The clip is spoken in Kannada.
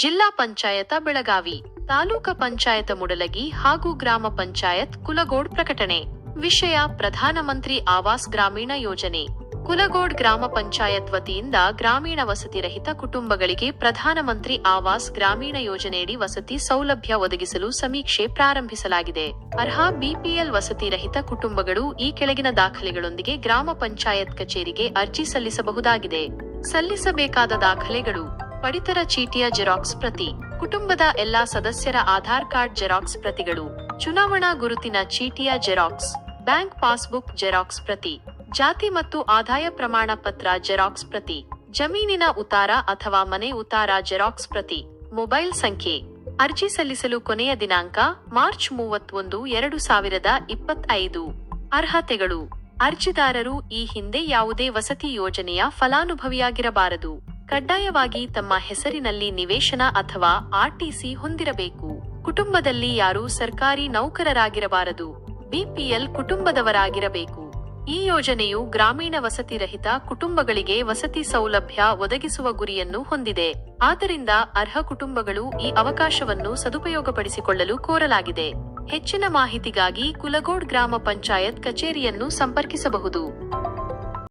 ಜಿಲ್ಲಾ ಪಂಚಾಯತ ಬೆಳಗಾವಿ, ತಾಲೂಕ ಪಂಚಾಯತ ಮುಡಲಗಿ ಹಾಗೂ ಗ್ರಾಮ ಪಂಚಾಯತ್ ಕುಲಗೋಡ್ ಪ್ರಕಟಣೆ. ವಿಷಯ ಪ್ರಧಾನಮಂತ್ರಿ ಆವಾಸ್ ಗ್ರಾಮೀಣ ಯೋಜನೆ. ಕುಲಗೋಡ್ ಗ್ರಾಮ ಪಂಚಾಯತ್ ವತಿಯಿಂದ ಗ್ರಾಮೀಣ ವಸತಿ ರಹಿತ ಕುಟುಂಬಗಳಿಗೆ ಪ್ರಧಾನಮಂತ್ರಿ ಆವಾಸ್ ಗ್ರಾಮೀಣ ಯೋಜನೆಯಡಿ ವಸತಿ ಸೌಲಭ್ಯ ಒದಗಿಸಲು ಸಮೀಕ್ಷೆ ಪ್ರಾರಂಭಿಸಲಾಗಿದೆ. ಅರ್ಹ ಬಿಪಿಎಲ್ ವಸತಿ ರಹಿತ ಕುಟುಂಬಗಳು ಈ ಕೆಳಗಿನ ದಾಖಲೆಗಳೊಂದಿಗೆ ಗ್ರಾಮ ಪಂಚಾಯತ್ ಕಚೇರಿಗೆ ಅರ್ಜಿ ಸಲ್ಲಿಸಬಹುದಾಗಿದೆ. ಸಲ್ಲಿಸಬೇಕಾದ ದಾಖಲೆಗಳು ಪಡಿತರ ಚೀಟಿಯ ಜೆರಾಕ್ಸ್ ಪ್ರತಿ, ಕುಟುಂಬದ ಎಲ್ಲಾ ಸದಸ್ಯರ ಆಧಾರ್ ಕಾರ್ಡ್ ಜೆರಾಕ್ಸ್ ಪ್ರತಿಗಳು, ಚುನಾವಣಾ ಗುರುತಿನ ಚೀಟಿಯ ಜೆರಾಕ್ಸ್, ಬ್ಯಾಂಕ್ ಪಾಸ್ಬುಕ್ ಜೆರಾಕ್ಸ್ ಪ್ರತಿ, ಜಾತಿ ಮತ್ತು ಆದಾಯ ಪ್ರಮಾಣ ಪತ್ರ ಜೆರಾಕ್ಸ್ ಪ್ರತಿ, ಜಮೀನಿನ ಉತಾರ ಅಥವಾ ಮನೆ ಉತಾರ ಜೆರಾಕ್ಸ್ ಪ್ರತಿ, ಮೊಬೈಲ್ ಸಂಖ್ಯೆ, ಅರ್ಜಿ ಸಲ್ಲಿಸಲು ಕೊನೆಯ ದಿನಾಂಕ, ಮಾರ್ಚ್ ಮೂವತ್ತೊಂದು, ಎರಡು ಸಾವಿರದ ಇಪ್ಪತ್ತೈದು. ಅರ್ಹತೆಗಳು, ಅರ್ಜಿದಾರರು ಈ ಹಿಂದೆ ಯಾವುದೇ ವಸತಿ ಯೋಜನೆಯ ಫಲಾನುಭವಿಯಾಗಿರಬಾರದು. ಕಡ್ಡಾಯವಾಗಿ ತಮ್ಮ ಹೆಸರಿನಲ್ಲಿ ನಿವೇಶನ ಅಥವಾ ಆರ್ಟಿಸಿ ಹೊಂದಿರಬೇಕು. ಕುಟುಂಬದಲ್ಲಿ ಯಾರೂ ಸರ್ಕಾರಿ ನೌಕರರಾಗಿರಬಾರದು. ಬಿಪಿಎಲ್ ಕುಟುಂಬದವರಾಗಿರಬೇಕು. ಈ ಯೋಜನೆಯು ಗ್ರಾಮೀಣ ವಸತಿ ರಹಿತ ಕುಟುಂಬಗಳಿಗೆ ವಸತಿ ಸೌಲಭ್ಯ ಒದಗಿಸುವ ಗುರಿಯನ್ನು ಹೊಂದಿದೆ. ಆದ್ದರಿಂದ ಅರ್ಹ ಕುಟುಂಬಗಳು ಈ ಅವಕಾಶವನ್ನು ಸದುಪಯೋಗಪಡಿಸಿಕೊಳ್ಳಲು ಕೋರಲಾಗಿದೆ. ಹೆಚ್ಚಿನ ಮಾಹಿತಿಗಾಗಿ ಕುಲಗೋಡ್ ಗ್ರಾಮ ಪಂಚಾಯತ್ ಕಚೇರಿಯನ್ನು ಸಂಪರ್ಕಿಸಬಹುದು.